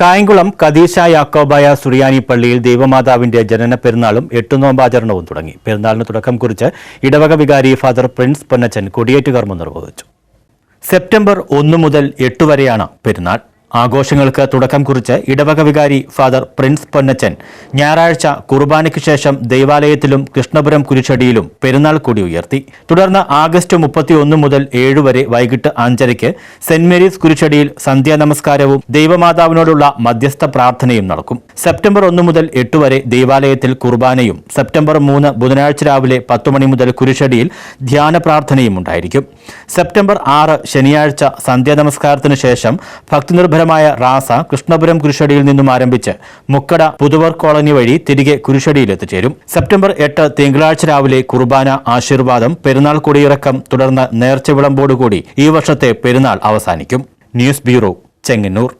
കായംകുളം കദീശ യാക്കോബായ സുറിയാനി പള്ളിയിൽ ദൈവമാതാവിന്റെ ജനന പെരുന്നാളും എട്ടുനോമ്പാചരണവും തുടങ്ങി. പെരുന്നാളിന് തുടക്കം കുറിച്ച് ഇടവക വികാരി ഫാദർ പ്രിൻസ് പൊന്നച്ചൻ കൊടിയേറ്റുകർമ്മം നിർവഹിച്ചു. സെപ്റ്റംബർ ഒന്ന് മുതൽ എട്ട് വരെയാണ് പെരുന്നാൾ. ആഘോഷങ്ങൾക്ക് തുടക്കം കുറിച്ച് ഇടവക വികാരി ഫാദർ പ്രിൻസ് പൊന്നച്ചൻ ഞായറാഴ്ച കുർബാനയ്ക്ക് ശേഷം ദൈവാലയത്തിലും കൃഷ്ണപുരം കുരിശടിയിലും പെരുന്നാൾ കൂടി ഉയർത്തി. തുടർന്ന് ആഗസ്റ്റ് മുപ്പത്തിയൊന്ന് മുതൽ ഏഴ് വരെ വൈകിട്ട് അഞ്ചരയ്ക്ക് സെന്റ് മേരീസ് കുരിശടിയിൽ സന്ധ്യാ നമസ്കാരവും ദൈവമാതാവിനോടുള്ള മധ്യസ്ഥ പ്രാർത്ഥനയും നടക്കും. സെപ്റ്റംബർ ഒന്ന് മുതൽ എട്ട് വരെ ദൈവാലയത്തിൽ കുർബാനയും സെപ്റ്റംബർ മൂന്ന് ബുധനാഴ്ച രാവിലെ പത്ത് മണി മുതൽ കുരിശടിയിൽ ധ്യാന പ്രാർത്ഥനയും ഉണ്ടായിരിക്കും. സെപ്റ്റംബർ ആറ് ശനിയാഴ്ച സന്ധ്യാ നമസ്കാരത്തിന് ശേഷം ഭക്തിനിർഭരമായ റാസ കൃഷ്ണപുരം കുരിശടിയിൽ നിന്നും ആരംഭിച്ച് മുക്കട പുതുവർ കോളനി വഴി തിരികെ കുരിശടിയിൽ എത്തിച്ചേരും സെപ്റ്റംബർ എട്ട് തിങ്കളാഴ്ച രാവിലെ കുർബാന ആശീർവാദം പെരുന്നാൾ കൊടിയിറക്കം തുടർന്ന് നേർച്ച വിളമ്പോടുകൂടി ഈ വർഷത്തെ പെരുന്നാൾ അവസാനിക്കും. News bureau Chengannur.